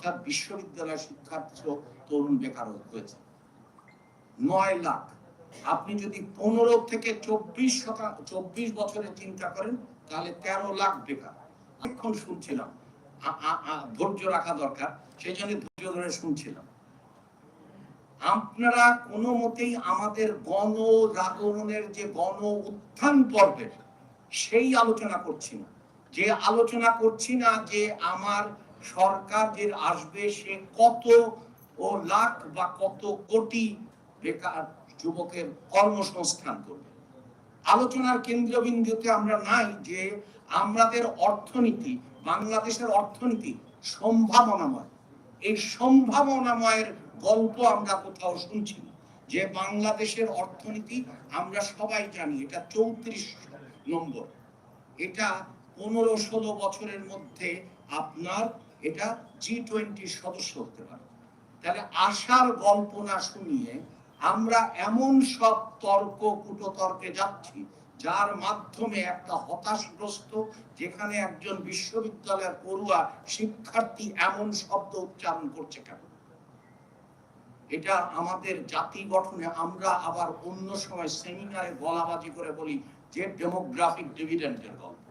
অর্থাৎ বিশ্ববিদ্যালয় শিক্ষার্থী তরুণ বেকার হয়েছে। নয় লাখ। আপনি যদি পনেরো থেকে চব্বিশ শতাংশ চব্বিশ বছরে চিন্তা করেন, তাহলে তেরো লাখ বেকার। এখন শুনছিলাম ধৈর্য রাখা দরকার, সেই জন্য ধৈর্য ধরে শুনছিলাম। আপনারা কোনো মতেই আমাদের গণ জাগরণের যে গণ উত্থান পর্বের সেই আলোচনা করছি না। যে আলোচনা করছি না যে আমার সরকার যে আসবে, সে কত ও লাখ বা কত কোটি বেকার যুবকের কর্মসংস্থান করবে। আলোচনার কেন্দ্রবিন্দুতে আমরা নাই যে আমাদের অর্থনীতি, বাংলাদেশের অর্থনীতি সম্ভাবনাময়। এই সম্ভাবনাময়ের গল্প আমরা কোথাও শুনছি যে বাংলাদেশের অর্থনীতি আমরা সবাই জানি, এটা চৌত্রিশ নম্বর। এটা পনেরো ষোলো বছরের মধ্যে আপনার এটা জি টোয়েন্টির সদস্য হতে পারে। তাহলে আশার গল্প না শুনিয়ে আমরা এমন সব তর্ক, কুটতর্কে যাচ্ছি, যার মাধ্যমে একটা হতাশগ্রস্ত, যেখানে একজন বিশ্ববিদ্যালয়ের পড়ুয়া শিক্ষার্থী এমন শব্দ উচ্চারণ করছে কেন? এটা আমাদের জাতি গঠনে আমরা আবার অন্য সময় সেমিনারে গলাবাজি করে বলি যে ডেমোগ্রাফিক ডিভিডেন্ডের গল্প।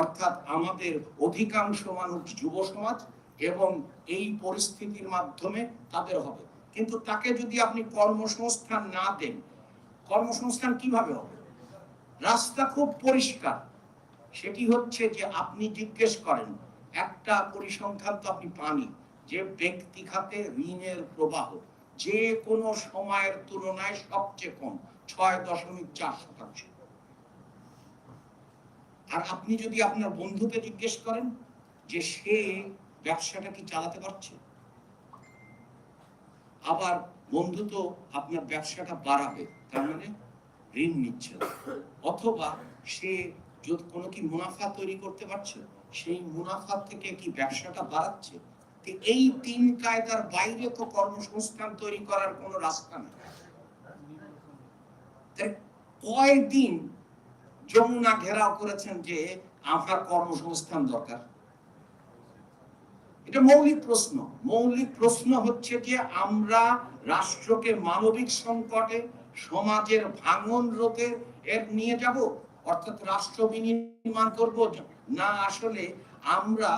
অর্থাৎ আমাদের অধিকাংশ মানুষ যুব সমাজ এবং এই পরিস্থিতির মাধ্যমে তাদের হবে। কিন্তু তাকে যদি আপনি কর্মসংস্থান না দেন, কর্মসংস্থান কীভাবে হবে? রাস্তা খুব পরিষ্কার। সেটি হচ্ছে যে আপনি জিজ্ঞেস করেন, একটা পরিসংখ্যান তো আপনি পানি যে ব্যক্তি খাতে ঋণের প্রবাহ যে কোনো সময়ের তুলনায় সবচেয়ে কম, ছয় দশমিক চার শতাংশ। আর আপনি যদি আপনার বন্ধুকে জিজ্ঞেস করেন যে সে ব্যবসাটা কি চালাতে পারছে? আবার বন্ধু তো আপনার ব্যবসাটা বাড়াবে, তার মানে ঋণ নিচ্ছে। অথবা সে যদি কোনো কি মুনাফা তৈরি করতে পারছে, সেই মুনাফা থেকে কি ব্যবসাটা বাড়াচ্ছে? এই তিন কায়দার বাইরে তো কর্মসংস্থান তৈরি করার কোনো রাস্তা নেই। কয়দিন যমুনা ঘেরাও করেছেন যে আমার কর্মসংস্থান দরকার। এটা মৌলিক প্রশ্ন। মৌলিক প্রশ্ন হচ্ছে যে আমরা রাষ্ট্রকে মানবিক সংকটে, সমাজের ভাঙন রোধে এর নিয়ে যাব, অর্থাৎ রাষ্ট্র বিনির্মাণ করব না আসলে আমরা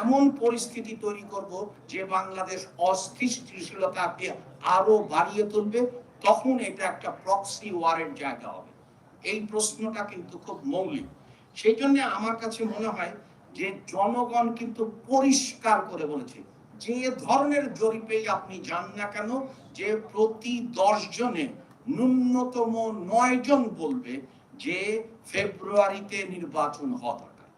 এমন পরিস্থিতি তৈরি করব যে বাংলাদেশ অস্থিতিশীলতাকে আরও বাড়িয়ে তুলবে, তখন এটা একটা প্রক্সি ওয়ারের জায়গা হবে। এই প্রশ্নটা কিন্তু খুব মৌলিক। সেই জন্য আমার কাছে মনে হয় যে জনগণ কিন্তু পরিষ্কার করে বলেছে, যে ধরনের জরিপেই আপনি যান না কেন, যে প্রতি দশ জনে ন্যূনতম নয় জন বলবে যে ফেব্রুয়ারিতে নির্বাচন হওয়া দরকার।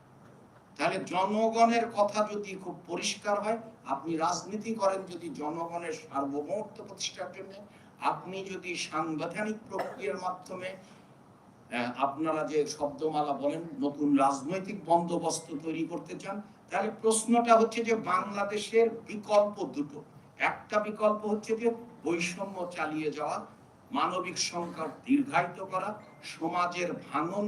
তাহলে জনগণের কথা যদি খুব পরিষ্কার হয়, আপনি রাজনীতি করেন যদি জনগণের সার্বভৌমত্ব প্রতিষ্ঠার জন্য, আপনি যদি সাংবিধানিক প্রক্রিয়ার মাধ্যমে আপনারা যে শব্দমালা বলেন, নতুন রাজনৈতিক বন্দোবস্ত তৈরি করতে চান, তাহলে প্রশ্নটা হচ্ছে যে বাংলাদেশের বিকল্প দুটো। একটা বিকল্প হচ্ছে যে বৈষম্য চালিয়ে যাওয়া, মানবিক সংকট দীর্ঘায়িত করা, সমাজের ভাঙন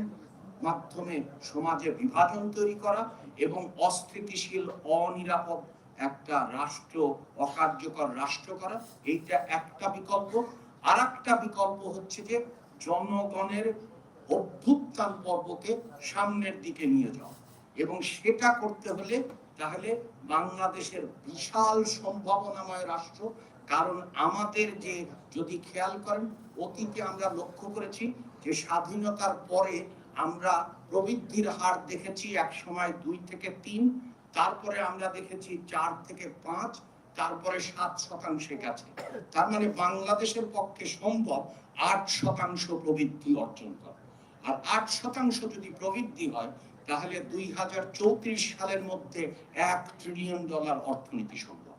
মাধ্যমে সমাজে বিভাজন তৈরি করা এবং অস্থিতিশীল, অনিরাপদ একটা রাষ্ট্র, অকার্যকর রাষ্ট্র করা, এইটা একটা বিকল্প। আর একটা বিকল্প হচ্ছে যে জনগণের অভ্যুত্থান পর্বকে সামনের দিকে নিয়ে যাওয়া এবং সেটা করতে হলে তাহলে বাংলাদেশের বিশাল সম্ভাবনাময় রাষ্ট্র, কারণ আমাদের যে যদি খেয়াল করেন, অতীতে আমরা লক্ষ্য করেছি যে স্বাধীনতার পরে আমরা প্রবৃদ্ধির হার দেখেছি এক সময় দুই থেকে তিন, তারপরে আমরা দেখেছি চার থেকে পাঁচ, তারপরে সাত শতাংশে গেছে। তার মানে বাংলাদেশের পক্ষে সম্ভব আট শতাংশ প্রবৃদ্ধি অর্জন করা। আর আট শতাংশ যদি প্রবৃদ্ধি হয়, তাহলে দুই হাজার চৌত্রিশ সালের মধ্যে এক ট্রিলিয়ন ডলার অর্থনীতি সম্ভব।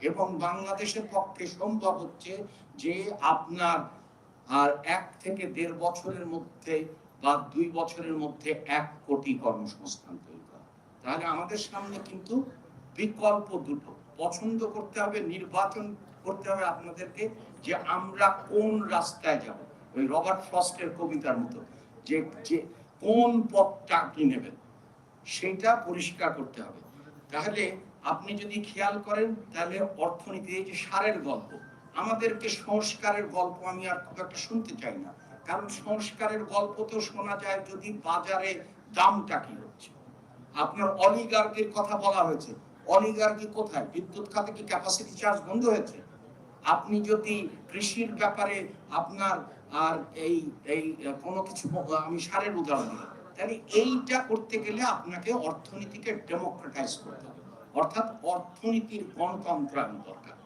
এবং বাংলাদেশের পক্ষে সম্ভব হচ্ছে যে আপনার আর এক থেকে দেড় বছরের মধ্যে বা দুই বছরের মধ্যে এক কোটি কর্মসংস্থান তৈরি করা। তাহলে আমাদের সামনে কিন্তু বিকল্প দুটো। পছন্দ করতে হবে, নির্বাচন করতে হবে আপনাদেরকে যে আমরা কোন রাস্তায় যাব। ওই রবার্ট ফ্রস্টের কবিতার মতো। যে যে কোন পথটা আপনি নেবেন, সেটা পরিষ্কার করতে হবে। তাহলে আপনি যদি খেয়াল করেন, তাহলে অর্থনীতি যে সারের গল্প, আমাদেরকে সংস্কারের গল্প আমি আর খুব একটা শুনতে চাই না। কারণ সংস্কারের গল্প তো শোনা যায় যদি বাজারে দামটা কি হচ্ছে। আপনার অলিগার্কের কথা বলা হয়েছে, অলিগার্কি কোথায়? বিদ্যুৎ খাতে কি ক্যাপাসিটি চার্জ বন্ধ হয়েছে? আপনি যদি কৃষির ব্যাপারে আপনার আর এই এই কোনো কিছু আমি সারের উদাহরণ দিলাম। তাহলে এইটা করতে গেলে আপনাকে অর্থনীতিকে ডেমোক্রেটাইজ করতে হবে। অর্থাৎ অর্থনীতির গণতন্ত্রায়ন দরকার।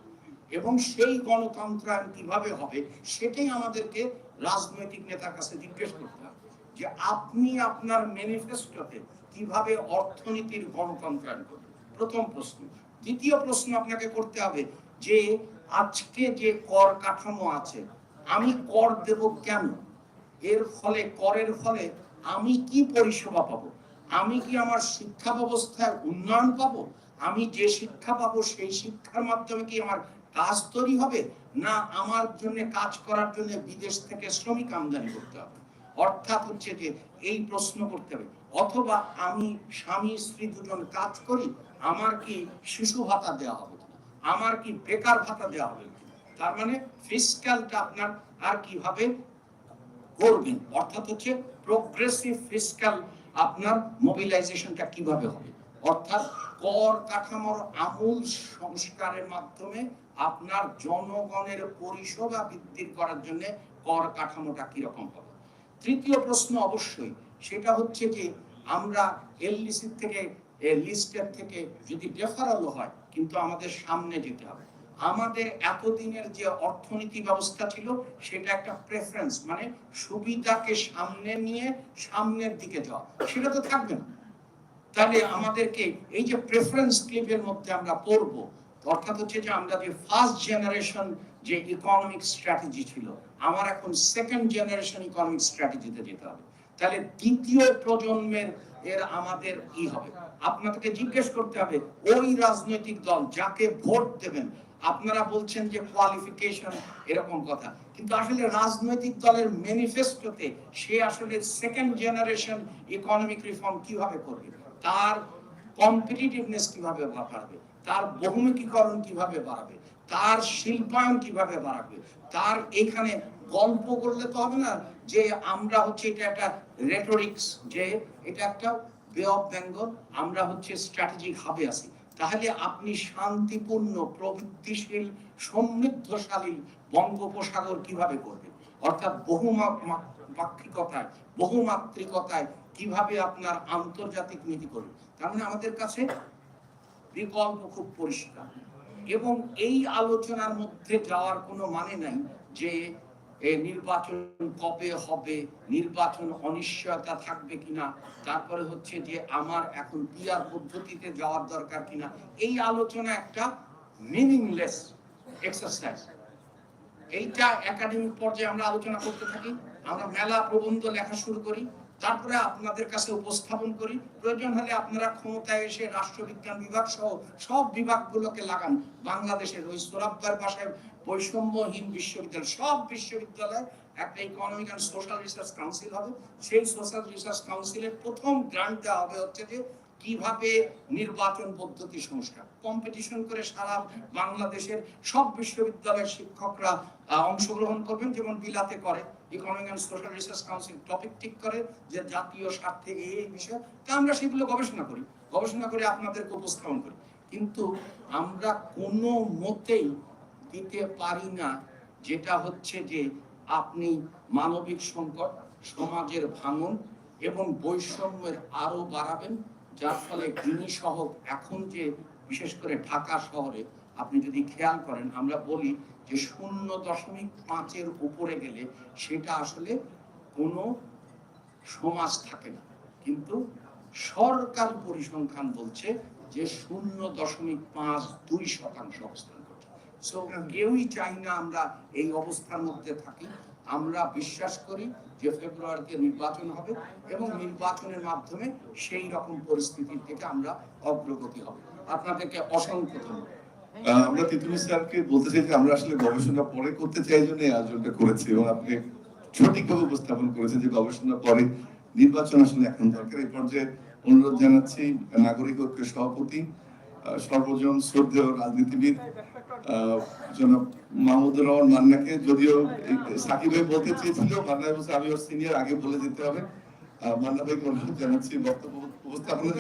এবং সেই গণতন্ত্রায়ন কীভাবে হবে, সেটাই আমাদেরকে রাজনৈতিক নেতার কাছে জিজ্ঞেস করতে হবে। যে আপনি আপনার ম্যানিফেস্টোতে কীভাবে অর্থনীতির গণতন্ত্রায়ন করবেন? প্রথম প্রশ্ন। দ্বিতীয় প্রশ্ন আপনাকে করতে হবে যে আজকে যে কর কাঠামো আছে আমি কর দেব কেন? এর ফলে, করের ফলে আমি কি পরিষেবা পাবো? আমি কি আমার শিক্ষা ব্যবস্থায় উন্নয়ন পাবো? আমি যে শিক্ষা পাবো, সেই শিক্ষার মাধ্যমে কি আমার কাজ তৈরি হবে? না, আমার জন্য কাজ করার জন্য বিদেশ থেকে শ্রমিক আমদানি করতে হবে। অর্থাৎ হচ্ছে যে এই প্রশ্ন করতে হবে, অথবা আমি স্বামী, স্ত্রী দুজন কাজ করি, আমার কি শিশু ভাতা দেওয়া হবে আমার কি বেকার ভাতা দেওয়া হবে? তার মানে ফিসক্যালটা আপনার আর কীভাবে করবেন? অর্থাৎ হচ্ছে প্রোগ্রেসিভ ফিসক্যাল আপনার মোবিলাইজেশনটা কীভাবে হবে? অর্থাৎ কর কাঠামোর আমূল সংস্কারের মাধ্যমে আপনার জনগণের পরিষেবা বৃদ্ধি করার জন্য কর কাঠামোটা কীরকম হবে? তৃতীয় প্রশ্ন অবশ্যই, সেটা হচ্ছে যে আমরা এলডিসি থেকে লিস্টের থেকে যদি ডেফারালও হয়, কিন্তু আমাদের সামনে যেতে হবে। আমাদের এতদিনের যে অর্থনীতি ব্যবস্থা ছিল, সেটা একটা প্রেফারেন্স মানে সুবিধাকে সামনে নিয়ে সামনের দিকে যাওয়া। সেটা তো থাকবে না। তাহলে আমাদেরকে এই যে প্রেফারেন্স ক্লিপের মধ্যে আমরা পড়ব, অর্থাৎ হচ্ছে যে আমরা যে ফার্স্ট জেনারেশন যে ইকোনমিক স্ট্র্যাটেজি ছিল, আমার এখন সেকেন্ড জেনারেশন ইকোনমিক স্ট্র্যাটেজিতে যেতে হবে। তাহলে দ্বিতীয় প্রজন্মের এর আমাদের কি হবে। আপনাদেরকে জিজ্ঞেস করতে হবে, ওই রাজনৈতিক দল যাকে ভোট দেবেন আপনারা বলছেন যে কোয়ালিফিকেশন এরকম কথা। কিন্তু আসলে রাজনৈতিক দলের ম্যানিফেস্টোতে সে আসলে সেকেন্ড জেনারেশন ইকোনমিক রিফর্ম কীভাবে করবে? তার কম্পিটিটিভনেস কীভাবে বাড়াবে? তার বহুমুখীকরণ কীভাবে বাড়াবে? তার শিল্পায়ন কীভাবে বাড়াবে? তার এখানে গল্প করলে তো হবে না যে আমরা হচ্ছে এটা একটা রেটোরিক্স যে এটা একটা বে অফ বেঙ্গল আমরা হচ্ছে স্ট্র্যাটেজিক হাবে আছি। তাহলে আপনি শান্তিপূর্ণ, প্রবৃত্তিশীল, সমৃদ্ধশালী বঙ্গোপসাগর কীভাবে করবেন? অর্থাৎ বহু বহুমাত্রিকতায় বহুমাত্রিকতায় কীভাবে আপনার আন্তর্জাতিক নীতি করবেন? তার মানে আমাদের কাছে বিকল্প খুব পরিষ্কার। এবং এই আলোচনার মধ্যে যাওয়ার কোনো মানে নাই যে এ নির্বাচন কবে হবে? নির্বাচন অনিশ্চয়তা থাকবে কিনা? তারপরে হচ্ছে যে আমার এখন পিয়ার পদ্ধতিতে যাওয়ার দরকার কিনা? এই আলোচনা একটা মিনিংলেস এক্সারসাইজ এইটা একাডেমিক পর্যায়ে আমরা আলোচনা করতে থাকি। আমরা মেলা প্রবন্ধ লেখা শুরু করি। তারপরে আপনাদের কাছে উপস্থাপন করি। প্রয়োজন হলে আপনারা ক্ষমতায় এসে রাষ্ট্রবিজ্ঞান বিভাগ সহ সব বিভাগগুলোকে লাগান। বাংলাদেশের ওই সোরাবদার ভাষায় বৈষম্যহীন বিশ্ববিদ্যালয়, সব বিশ্ববিদ্যালয় একটা economic and social research council হবে। সেই সোশ্যাল রিসার্চ কাউন্সিলের প্রথম গ্রান্ট দেওয়া হবে হচ্ছে যে কীভাবে নির্বাচন পদ্ধতি সংস্কার। কম্পিটিশন করে সারা বাংলাদেশের সব বিশ্ববিদ্যালয়ের শিক্ষকরা অংশগ্রহণ করবেন, যেমন বিলাতে করে। Economic and social research council topic ঠিক করে যে জাতীয় স্বার্থে এই বিষয়, তা আমরা সেগুলো গবেষণা করি। গবেষণা করে আপনাদেরকে উপস্থাপন করি। কিন্তু আমরা কোনো মতেই দিতে পারি না যেটা হচ্ছে যে আপনি মানবিক সংকট, সমাজের ভাঙন এবং বৈষম্যের আরও বাড়াবেন, যার ফলে গৃহী সহ এখন যে, বিশেষ করে ঢাকা শহরে আপনি যদি খেয়াল করেন আমরা বলি যে শূন্য দশমিক পাঁচের উপরে গেলে সেটা আসলে কোনো সমাজ থাকে না। কিন্তু সরকার পরিসংখ্যান বলছে যে শূন্য দশমিক পাঁচ দুই শতাংশ অবস্থান করছে। সো কেউই চাই না আমরা এই অবস্থার মধ্যে থাকি। আমরা বিশ্বাস করি যে ফেব্রুয়ারিতে নির্বাচন হবে এবং নির্বাচনের মাধ্যমে সেই রকম পরিস্থিতি থেকে আমরা অগ্রগতি হবে। আপনাদেরকে অসংখ্য ধন্যবাদ। আমরা তিতুমির স্যারকে বলতে চাই যে আমরা আসলে গবেষণা পরে করতে চাই জন্য এই আয়োজনটা করেছি এবং আপনি সঠিকভাবে উপস্থাপন করেছেন যে গবেষণা পরে নির্বাচন আসলে এখন দরকার। এই পর্যায়ে অনুরোধ জানাচ্ছি নাগরিক ঐক্যের সভাপতি সর্বজন শ্রদ্ধেয় রাজনীতিবিদ জনাব মাহমুদুর রহমান মান্নাকে। যদিও সাকিব ভাই বলতে চেয়েছিল, মান্না আমি ওর সিনিয়র আগে বলে যেতে হবে। মান্না ভাইকে অনুরোধ জানাচ্ছি বক্তব্য উপস্থাপনের।